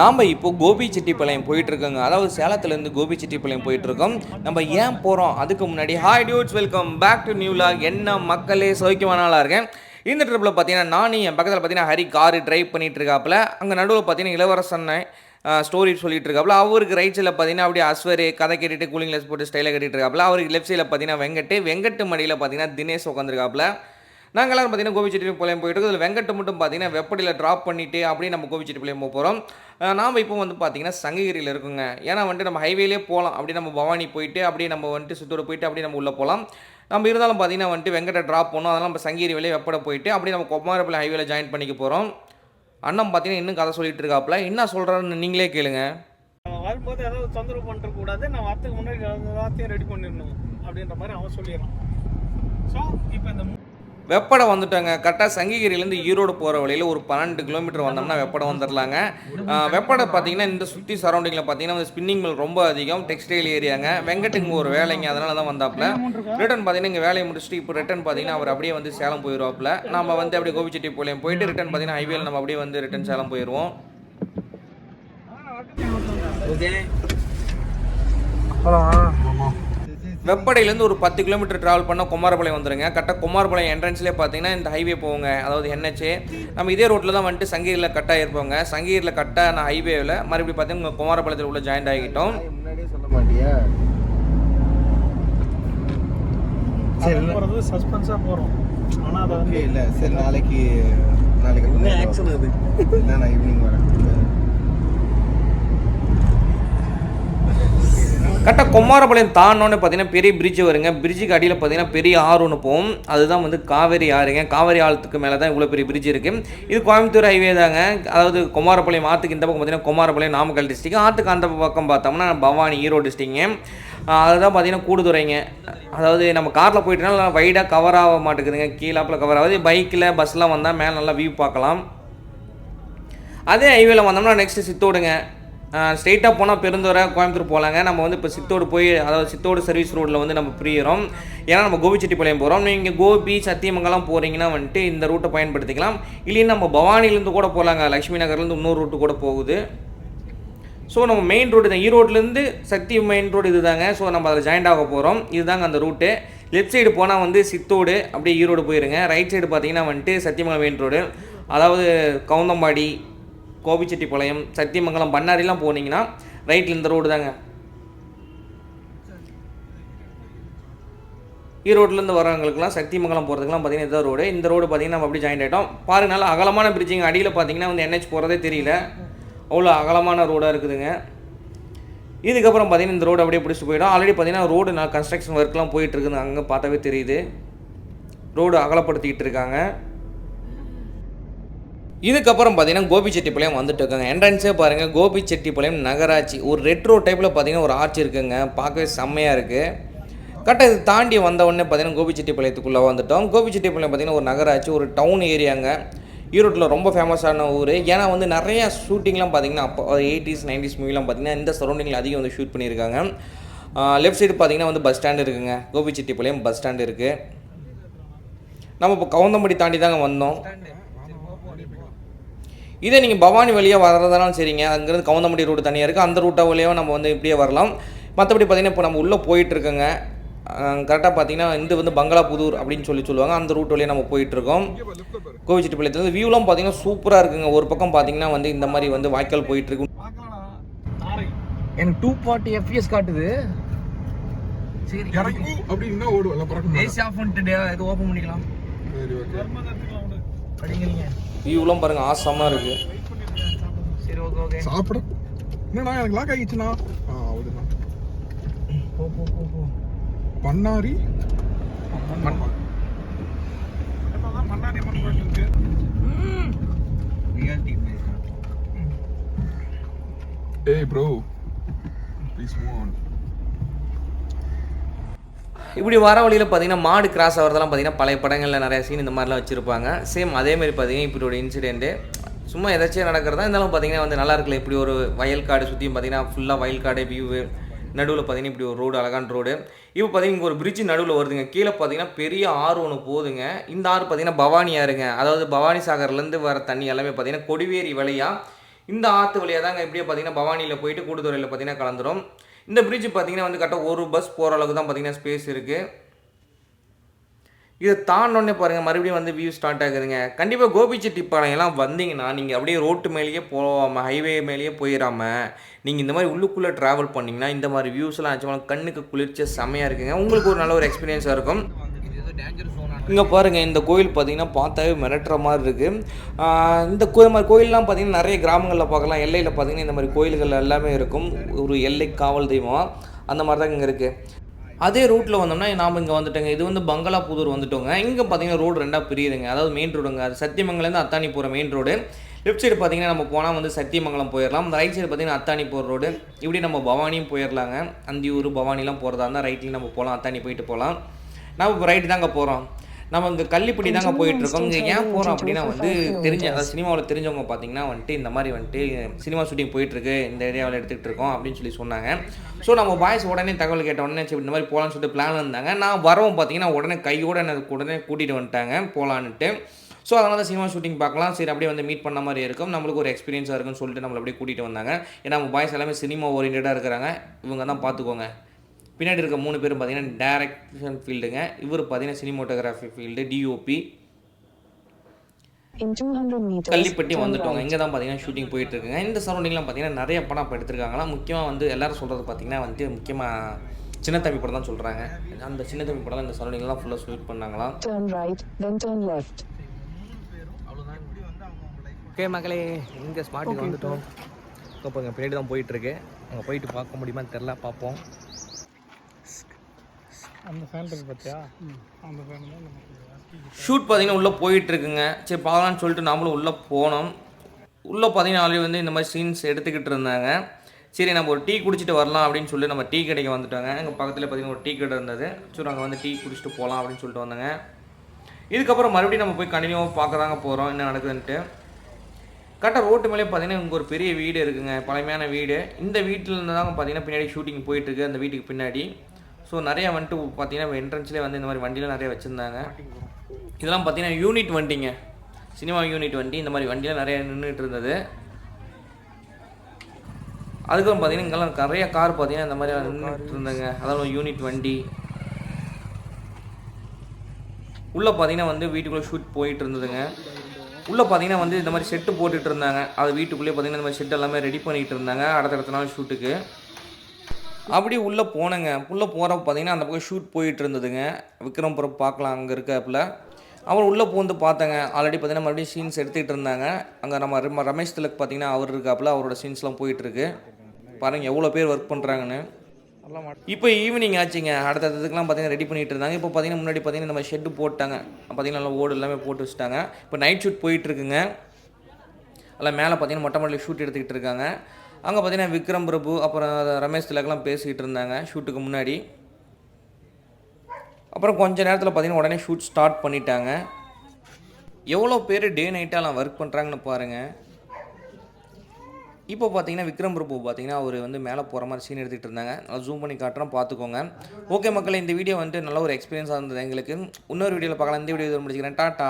நாம் இப்போ கோபிச்செட்டிப்பாளையம் போயிட்டு இருக்கோங்க அதாவது சேலத்துலேருந்து கோபிச்செட்டிப்பாளையம் போயிட்டு இருக்கோம் நம்ம ஏன் போகிறோம் அதுக்கு முன்னாடி hi dudes welcome back to நியூலா என்ன மக்களே சோக்கியமானாலாக இருக்கேன். இந்த ட்ரிப்பில் பார்த்தீங்கன்னா நானும் என் பக்கத்தில் பார்த்தீங்கன்னா ஹரி காரு டிரைவ் பண்ணிட்டு இருக்காப்புல. அங்கே நடுவில் பார்த்தீங்கன்னா இளவரசன் ஸ்டோரி சொல்லிட்டு இருக்காப்புல. அவருக்கு ரைட் சைடில் பார்த்தீங்கன்னா அப்படியே அஸ்வர் கதை கேட்டுட்டு கூலிங் லெஸ் போட்டு ஸ்டைலை கட்டிட்டு இருக்காப்புல. அவருக்கு லெஃப்ட் சைடில் பார்த்தீங்கன்னா வெங்கட்டு வெங்கட்டு மடியில் பார்த்தீங்கன்னா தினேஷ் உட்காந்துருக்காப்புல நாங்கள்லாம் பார்த்தீங்கன்னா கோபிச்செட்டி கோபிச்செட்டிப்பாளையம் போயிட்டு இருக்கோம். இதில் வெங்கட்டு மட்டும் பார்த்தீங்கன்னா வெப்படியில் ட்ராப் பண்ணிவிட்டு அப்படியே நம்ம கோபிச்செட்டிப்பாளையம் போக போகிறோம் நாம் இப்போ வந்து பார்த்தீங்கன்னா சங்ககிரியில் இருக்குங்க. ஏன்னா வந்துட்டு நம்ம ஹைவேலே போகலாம் அப்படியே நம்ம பவானி போயிட்டு அப்படியே நம்ம வந்துட்டு சுத்தோட போயிட்டு அப்படியே நம்ம உள்ளே போகலாம் நம்ம இருந்தாலும் பார்த்தீங்கன்னா வந்துட்டு வெங்கட்டை ட்ராப் பண்ணோம். அதெல்லாம் நம்ம சங்ககிரி வழியே வெப்பட போயிட்டு அப்படியே நம்ம கொமாரப்பள்ளி ஹைவேல ஜாயின் பண்ணிக்க போகிறோம் அண்ணன் பார்த்தீங்கன்னா இன்னும் கதை சொல்லிட்டு இருக்காப்புல. என்ன சொல்கிறாருன்னு நீங்களே கேளுங்க. நம்ம வரும்போது ஏதாவது தொந்தரவு பண்ணிட கூடாது. நான் வரத்துக்கு முன்னாடி எல்லாத்தையும் ரெடி பண்ணிடணும் அப்படின்ற மாதிரி அவன் சொல்லிடுறான். ஸோ இப்போ இந்த வெப்படை வந்துட்டோங்க. கரெக்டாக சங்ககிரியிலேருந்து ஈரோடு போகிற வழியில் ஒரு பன்னெண்டு கிலோமீட்டர் வந்தோம்னா வெப்படை வந்துடலாங்க வெப்படை பார்த்தீங்கன்னா இந்த சுற்றி சரௌண்டிங்கில் பார்த்தீங்கன்னா வந்து ஸ்பின்னிங் மில் ரொம்ப அதிகம். டெக்ஸ்டைல் ஏரியாங்க வெங்கட்டுங்க ஒரு வேலைங்க. அதனால தான் வந்தாப்புல. ரிட்டன் பார்த்தீங்கன்னா இங்கே வேலையை முடிச்சுட்டு இப்போ ரிட்டன் பார்த்தீங்கன்னா அவர் அப்படியே வந்து சேலம் போயிடுவாப்புல நம்ம வந்து அப்படியே கோபிச்செட்டி போலையும் போயிட்டு ரிட்டன் பார்த்தீங்கன்னா ஹைவேல நம்ம அப்படியே வந்து ரிட்டன் சேலம் போயிடுவோம் ஹலோ வெப்படையிலேருந்து ஒரு பத்து கிலோமீட்டர் ட்ராவல் பண்ணால் குமாரபாளையம் வந்துருங்க. கரெக்டாக குமாரபாளையம் என்ட்ரன்ஸ்லேயே பார்த்தீங்கன்னா இந்த ஹைவே போவோங்க அதாவது என்ஹெச் நம்ம இதே ரோட்டில் தான் வந்துட்டு சங்ககிரியில் கட்டாக இருப்போங்க சங்ககிரியில் கட்டாக நான் ஹைவேவில் மறுபடியும் பார்த்தீங்கன்னா குமாரபாளையத்தில் உள்ள ஜாயின்ட் ஆகிட்டோம். முன்னாடியே சொல்ல மாட்டியா? சரி சஸ்பென்ஸாக போகிறோம் ஆனால் அதை ஓகே வந்து இல்ல. சரி நாளைக்கு நாளைக்கு ஆக்ஷன் அது? நான் ஈவினிங் வரேன். கரெக்டாக கொம்மாரப்பாளையம் தாண்டோன்னு பார்த்தீங்கன்னா பெரிய பிரிட்ஜ் வருங்க. பிரிட்ஜுக்கு அடியில் பார்த்தீங்கன்னா பெரிய ஆறு ஒன்று போகும். அதுதான் வந்து காவேரி ஆறுங்க. காவேரி ஆழத்துக்கு மேலே தான் இவ்வளோ பெரிய பிரிட்ஜ் இருக்குது இது கோயம்புத்தூர் ஹைவே தாங்க. அதாவது குமாரப்பாளையம் ஆற்றுக்கு இந்த பக்கம் பார்த்தீங்கன்னா குமாரப்பாளையம் நாமக்கல் டிஸ்ட்ரிக்ட் ஆற்றுக்கு அந்த பக்கம் பார்த்தோம்னா பவானி ஈரோடு டிஸ்ட்ரிக்ங்க அதுதான் பார்த்தீங்கன்னா கூடுதுறைங்க. அதாவது நம்ம காரில் போயிட்டனால வைடாக கவர் ஆக மாட்டேங்குதுங்க. கீழாப்பில் கவர் ஆகுது. பைக்கில் பஸ்லாம் வந்தால் மேலே நல்லா வியூ பார்க்கலாம். அதே ஹைவேல வந்தோம்னா நெக்ஸ்ட்டு சித்தோடுங்க. ஸ்ட்ரெயிட்டாக போனால் பெருந்தோரை கோயம்புத்தூர் போகலாங்க நம்ம வந்து இப்போ சித்தோடு போய் அதாவது சித்தோடு சர்வீஸ் ரோட்டில் வந்து நம்ம பிரியிறோம். ஏன்னா நம்ம கோபிச்செட்டிப்பாளையம் போகிறோம் நீங்கள் கோபி சத்தியமங்கலம் போகிறீங்கன்னா வந்துட்டு இந்த ரூட்டை பயன்படுத்திக்கலாம். இல்லைன்னா நம்ம பவானிலேருந்து கூட போகலாங்க லக்ஷ்மி நகர்லேருந்து இன்னொரு ரூட்டு கூட போகுது. ஸோ நம்ம மெயின் ரோடு தான் ஈரோட்லேருந்து சக்தி மெயின் ரோடு இதுதாங்க. ஸோ நம்ம அதில் ஜாயின்ட் ஆக போகிறோம் இதுதாங்க அந்த ரூட்டு லெஃப்ட் சைடு போனால் வந்து சித்தோடு அப்படியே ஈரோடு போயிருங்க. ரைட் சைடு பார்த்தீங்கன்னா வந்துட்டு சத்தியமங்கலம் மெயின் ரோடு அதாவது கவுந்தம்பாடி கோபிச்செட்டிப்பாளையம் சத்தியமங்கலம் பண்ணாரிலாம் போனீங்கன்னா ரைட்டில் இந்த ரோடு தாங்க. ஈரோட்லேருந்து வரவங்களுக்குலாம் சக்திமங்கலம் போகிறதுக்குலாம் பார்த்தீங்கன்னா இதான் ரோடு இந்த ரோடு பார்த்தீங்கன்னா நம்ம அப்படி ஜாயின் ஆகிட்டோம் பாருங்க நல்லா அகலமான பிரிட்ஜிங்க அடியில் பார்த்தீங்கன்னா வந்து என்ஹெச் போகிறதே தெரியல. அவ்வளோ அகலமான ரோடாக இருக்குதுங்க. இதுக்கப்புறம் பார்த்தீங்கன்னா இந்த ரோடு அப்படியே பிடிச்சி போயிடும். ஆல்ரெடி பார்த்தீங்கன்னா ரோடு நான் கன்ஸ்ட்ரக்ஷன் ஒர்க்லாம் போயிட்டுருக்குது அங்கே பார்த்தாவே தெரியுது. ரோடு அகலப்படுத்திக்கிட்டு இருக்காங்க. இதுக்கப்புறம் பார்த்தீங்கன்னா கோபிச்செட்டிப்பாளையம் வந்துட்டு இருக்காங்க. என்ட்ரன்ஸே பாருங்கள் கோபிச்செட்டிப்பாளையம் நகராட்சி. ஒரு ரெட்ரோ டைப்பில் பார்த்தீங்கன்னா ஒரு ஆர்ச் இருக்குங்க. பார்க்கவே செம்மையாக இருக்குது கரெக்டாக இது தாண்டி வந்த உடனே பார்த்தீங்கன்னா கோபிச்செட்டிப்பாளையத்துக்குள்ளே வந்துட்டோம். கோபிச்செட்டிப்பாளையம் பார்த்தீங்கன்னா ஒரு நகராட்சி ஒரு டவுன் ஏரியாங்க ஈரோட்டில் ரொம்ப ஃபேமஸான ஊர். ஏன்னா வந்து நிறையா ஷூட்டிங்லாம் பார்த்தீங்கன்னா அப்போ எயிட்டிஸ் நைன்டிஸ் மூவிலாம் பார்த்தீங்கன்னா இந்த சரௌண்டிங்கில் அதிகம் வந்து ஷூட் பண்ணியிருக்காங்க. லெஃப்ட் சைடு பார்த்தீங்கன்னா வந்து பஸ் ஸ்டாண்ட் இருக்குங்க. கோபிச்செட்டிப்பாளையம் பஸ் ஸ்டாண்ட் இருக்குது நம்ம இப்போ கவுந்தம்படி தாண்டி தாங்க வந்தோம். இதே நீங்கள் பவானி வழியாக வர்றதாலும் சரிங்க. அங்கேருந்து கவுந்தமடி ரூட் தனியாக இருக்குது அந்த ரூட்டை வழியாக நம்ம வந்து இப்படியே வரலாம். மற்றபடி பார்த்தீங்கன்னா இப்போ நம்ம உள்ளே போயிட்டுருக்கோங்க கரெக்டாக பார்த்தீங்கன்னா இந்த வந்து பங்களாபுதூர் அப்படின்னு சொல்லி சொல்லுவாங்க. அந்த ரூட் வழியாக நம்ம போயிட்டுருக்கோம் கோவிச்செட்டிப்பாளையத்துல வியூலாம் பார்த்தீங்கன்னா சூப்பராக இருக்குங்க. ஒரு பக்கம் பார்த்தீங்கன்னா வந்து இந்த மாதிரி வந்து வாய்க்கால் போயிட்டுருக்கு எனக்கு டூ ஃபார்ட்டி எஃப்பிஎஸ் காட்டுது. சரி இறங்கு அப்படின்னா பறக்க ஏசி ஆஃப் பண்ணிட்டு இது ஓப்பன் பண்ணிக்கலாம். சரி ஓகே படிக்கிறீங்க வியூலாம் வெயிட் பண்ணிட்டு சாப்பிடுவோம் சரி ஓகே ஓகே சாப்பிட. என்னண்ணா எனக்கு லாக் ஆகிடுச்சுண்ணா. ஆ ஹೌதுண்ணா போ போ போ போ. பண்ணாரி? மண்ணாடி மண் போயிட்டு இருக்கு. ரியாலிட்டி ஏய் ப்ரோ ப்ளீஸ் மூவ் ஆன் இப்படி வர வழியில் பார்த்தீங்கன்னா மாடு கிராஸ் ஆகிறதெல்லாம் பார்த்தீங்கன்னா பழைய படங்களில் நிறைய சீன் இந்த மாதிரிலாம் வச்சுருப்பாங்க. சேம் அதேமாதிரி பார்த்தீங்கன்னா இப்படி ஒரு இன்சிடென்ட்டு சும்மா எதாச்சும் நடக்கிறதா இருந்தாலும் பார்த்தீங்கன்னா வந்து நல்லா இருக்குல்ல இப்படி ஒரு வயல் காடு சுற்றியும் பார்த்தீங்கன்னா ஃபுல்லாக வயல் காடு வியூவு நடுவில் பார்த்தீங்கன்னா இப்படி ஒரு ரோடு அழகான ரோடு இப்போ பார்த்தீங்கன்னா இங்கே ஒரு பிரிட்ஜ் நடுவில் வருதுங்க. கீழே பார்த்தீங்கன்னா பெரிய ஆறு ஒன்று போகுதுங்க இந்த ஆறு பார்த்தீங்கன்னா பவானி ஆறுங்க. அதாவது பவானி சாகர்லேருந்து வர தண்ணி எல்லாமே பார்த்தீங்கன்னா கொடிவேரி வழியாக இந்த ஆற்று வழியாக தாங்க இப்படியே பார்த்தீங்கன்னா பவானியில் போயிட்டு கூடுதுறையில் பார்த்தீங்கன்னா கலந்துரும். இந்த பிரிட்ஜ் பார்த்தீங்கன்னா வந்து கரெக்டாக ஒரு பஸ் போகிற அளவுக்கு தான் பார்த்தீங்கன்னா ஸ்பேஸ் இருக்குது இதை தாண்டோடனே பாருங்கள் மறுபடியும் வந்து வியூ ஸ்டார்ட் ஆகுதுங்க. கண்டிப்பாக கோபிச்செட்டிப்பாளையம்லாம் வந்தீங்கன்னா நீங்கள் அப்படியே ரோட்டு மேலேயே போகாமல் ஹைவே மேலேயே போயிடாமல் நீங்கள் இந்த மாதிரி உள்ளுக்குள்ளே ட்ராவல் பண்ணிங்கன்னா இந்த மாதிரி வியூஸ்லாம் ஆச்சுமா கண்ணுக்கு குளிர்ச்சியாக செம்மையாக இருக்குங்க. உங்களுக்கு ஒரு நல்ல ஒரு எக்ஸ்பீரியன்ஸாக இருக்கும். இங்கே பாருங்கள் இந்த கோயில் பார்த்தீங்கன்னா பார்த்தாவே மிரட்டுற மாதிரி இருக்குது இந்த கோயில் மாதிரி கோயிலெலாம் பார்த்தீங்கன்னா நிறைய கிராமங்களில் பார்க்கலாம். எல்லையில் பார்த்தீங்கன்னா இந்த மாதிரி கோயில்கள் எல்லாமே இருக்கும். ஒரு எல்லை காவல் தெய்வம். அந்த மாதிரி தான் இங்கே இருக்குது அதே ரூட்டில் வந்தோம்னா நாம் இங்கே வந்துட்டோங்க. இது வந்து பங்களாபுதூர் வந்துட்டோங்க. இங்கே பார்த்தீங்கன்னா ரோடு ரெண்டாக பிரியுதுங்க. அதாவது மெயின் ரோடுங்க அது சத்தியமங்கலேருந்து அத்தானி போகிற மெயின் ரோடு லெஃப்ட் சைடு பார்த்தீங்கன்னா நம்ம போனால் வந்து சத்தியமங்கலம் போயிடலாம் ரைட் சைடு பார்த்தீங்கன்னா அத்தானி போகிற ரோடு இப்படி நம்ம பவானியும் போயிடலாங்க அந்தியூர் பவானிலாம் போகிறதா இருந்தால் ரைட்லேயும் நம்ம போகலாம் அத்தானி போயிட்டு போகலாம் நம்ம இப்போ ரைட்டு தாங்க போகிறோம் நம்ம இங்கே கள்ளிப்பட்டி தாங்க போயிட்டு இருக்கோம். இங்கே ஏன் போகிறோம் அப்படின்னா வந்து தெரிஞ்ச அதாவது சினிமாவில் தெரிஞ்சவங்க பார்த்தீங்கன்னா வந்துட்டு இந்த மாதிரி வந்துட்டு சினிமா ஷூட்டிங் போயிட்டுருக்கு. இந்த ஏரியாவில் எடுத்துகிட்டு இருக்கோம் அப்படின்னு சொல்லி சொன்னாங்க. ஸோ நம்ம பாய்ஸ் உடனே தகவல் கேட்ட உடனே சரி இந்த மாதிரி போகலான்னு சொல்லிட்டு பிளான் இருந்தாங்க. நான் வரவும் பார்த்தீங்கன்னா உடனே கையோட எனக்கு உடனே கூட்டிகிட்டு வந்துட்டாங்க போகலான்ட்டு ஸோ அதனால தான் சினிமா ஷூட்டிங் பார்க்கலாம். சரி அப்படியே வந்து மீட் பண்ண மாதிரி இருக்கும். நம்மளுக்கு ஒரு எக்ஸ்பீரியன்ஸாக இருக்கும்னு சொல்லிட்டு நம்மளை அப்படியே கூட்டிகிட்டு வந்தாங்க. ஏன்னா நம்ம பாய்ஸ் எல்லாமே சினிமா ஓரியன்டாக இருக்கிறாங்க. இவங்க தான் பார்த்துக்கோங்க பின்னாடி இருக்க மூணு பேரும் பார்த்தீங்கன்னா டேரக்ஷன் ஃபீல்டுங்க இவர் பார்த்தீங்கன்னா cinematography field DOP In 200 meters, Kallipatti வந்துட்டோங்க. இங்கே தான் பார்த்தீங்கன்னா ஷூட்டிங் போயிட்டு இருக்குங்க இந்த சரௌண்டிங்லாம் பார்த்தீங்கன்னா நிறைய படம் இப்போ எடுத்திருக்காங்களாம். முக்கியமாக வந்து எல்லாரும் சொல்கிறது பார்த்தீங்கன்னா வந்து முக்கியமாக சின்ன தம்பி படம் தான் சொல்கிறாங்க அந்த சின்ன தம்பி படம் தான் இந்த சரௌண்டிங்லாம் ஃபுல்லாக ஷூட் பண்ணாங்களாம். Turn right, then turn left. Okay மக்களே இங்கே ஸ்மார்ட்டுக்கு வந்துட்டோம். இப்போ இங்கே பின்னாடி தான் போயிட்டுருக்கு. அங்கே போயிட்டு பார்க்க முடியுமான்னு தெரில பார்ப்போம். அந்த ஃபேன் இருக்கு பார்த்தியா அந்த ஃபேன் தான் நமக்கு ஷூட் பார்த்தீங்கன்னா உள்ளே போயிட்டு இருக்குங்க சரி பார்க்கலான்னு சொல்லிட்டு நாமளும் உள்ளே போனோம். உள்ளே பார்த்தீங்கன்னா ஆல்ரெடி வந்து இந்த மாதிரி சீன்ஸ் எடுத்துக்கிட்டு இருந்தாங்க. சரி நம்ம ஒரு டீ குடிச்சிட்டு வரலாம் அப்படின்னு சொல்லி நம்ம டீ கடைக்கு வந்துட்டோங்க. எங்கள் பக்கத்தில் பார்த்தீங்கன்னா ஒரு டீ கடை இருந்தது. சரி அங்கே வந்து டீ குடிச்சிட்டு போகலாம் அப்படின்னு சொல்லிட்டு வந்தோங்க. இதுக்கப்புறம் மறுபடியும் நம்ம போய் கண்டினியூவாக பார்க்க தாங்க போகிறோம் என்ன நடக்குதுன்ட்டு. கரெக்டாக ரோட்டு மேலே பார்த்தீங்கன்னா இங்கே ஒரு பெரிய வீடு இருக்குங்க. பழமையான வீடு. இந்த வீட்டில் இருந்து தாங்க பார்த்தீங்கன்னா பின்னாடி ஷூட்டிங் போயிட்டுருக்கு. அந்த வீட்டுக்கு பின்னாடி. ஸோ நிறையா வந்துட்டு பார்த்தீங்கன்னா என்ட்ரன்ஸ்லேயே வந்து இந்த மாதிரி வண்டிலாம் நிறைய வச்சுருந்தாங்க. இதெல்லாம் பார்த்தீங்கன்னா யூனிட் வண்டிங்க. சினிமா யூனிட் வண்டி இந்த மாதிரி வண்டிலாம் நிறைய நின்றுட்டு இருந்தது. அதுக்கப்புறம் பார்த்தீங்கன்னா இங்கெல்லாம் நிறைய கார் பார்த்தீங்கன்னா இந்த மாதிரி நின்றுட்டு இருந்தாங்க. அதாவது யூனிட் வண்டி. உள்ளே பார்த்தீங்கன்னா வந்து வீட்டுக்குள்ளே ஷூட் போயிட்டு இருந்ததுங்க. உள்ளே பார்த்தீங்கன்னா வந்து இந்த மாதிரி செட்டு போட்டுட்டு இருந்தாங்க. அது வீட்டுக்குள்ளேயே பார்த்தீங்கன்னா இந்த மாதிரி செட் எல்லாமே ரெடி பண்ணிட்டு இருந்தாங்க. அடுத்தடுத்த நாள் ஷூட்டுக்கு அப்படி உள்ளே போனேங்க. உள்ளே போகிறப்ப பார்த்தீங்கன்னா அந்த பக்கம் ஷூட் போயிட்டு இருந்ததுங்க விக்ரம்புரம் பார்க்கலாம் அங்கே இருக்காப்புல. அவர் உள்ளே பூந்து பார்த்தேங்க. ஆல்ரெடி பார்த்தீங்கன்னா மறுபடியும் சீன்ஸ் எடுத்துக்கிட்டு இருந்தாங்க. அங்கே நம்ம ரம- ரமேஷ் திலக் பார்த்தீங்கன்னா அவர் இருக்காப்புல அவரோட சீன்ஸ்லாம் போயிட்டுருக்கு. பாருங்கள் எவ்வளோ பேர் ஒர்க் பண்ணுறாங்கன்னு இப்போ ஈவினிங் ஆச்சுங்க. அடுத்ததுக்கெலாம் பார்த்தீங்கன்னா ரெடி பண்ணிட்டு இருந்தாங்க. இப்போ பார்த்தீங்கன்னா முன்னாடி பார்த்தீங்கன்னா நம்ம ஷெட்டு போட்டாங்க. பார்த்தீங்கன்னா நல்லா ஓடு எல்லாமே போட்டு வச்சுட்டாங்க. இப்போ நைட் ஷூட் போயிட்டுருக்குங்க. எல்லாம் மேலே பார்த்தீங்கன்னா மொட்டை மாடியில் ஷூட் எடுத்துக்கிட்டு இருக்காங்க. அங்கே பார்த்தீங்கன்னா விக்ரம் பிரபு அப்புறம் ரமேஷ் திலக்கெல்லாம் பேசிக்கிட்டு இருந்தாங்க ஷூட்டுக்கு முன்னாடி. அப்புறம் கொஞ்ச நேரத்தில் பார்த்தீங்கன்னா உடனே ஷூட் ஸ்டார்ட் பண்ணிட்டாங்க. எவ்வளோ பேர் டே நைட்டாலாம் ஒர்க் பண்ணுறாங்கன்னு பாருங்கள் இப்போ பார்த்தீங்கன்னா விக்ரம் பிரபு பார்த்தீங்கன்னா அவர் வந்து மேலே போகிற மாதிரி சீன் எடுத்துகிட்டு இருந்தாங்க. நல்லா ஜூம் பண்ணி காட்டுறோம் பார்த்துக்கோங்க ஓகே மக்கள் இந்த வீடியோ வந்துட்டு நல்ல ஒரு எக்ஸ்பீரியன்ஸாக இருந்தது எங்களுக்கு. இன்னொரு வீடியோவில் பார்க்கலாம். இந்த வீடியோ முடிச்சுக்கிறேன். டாட்டா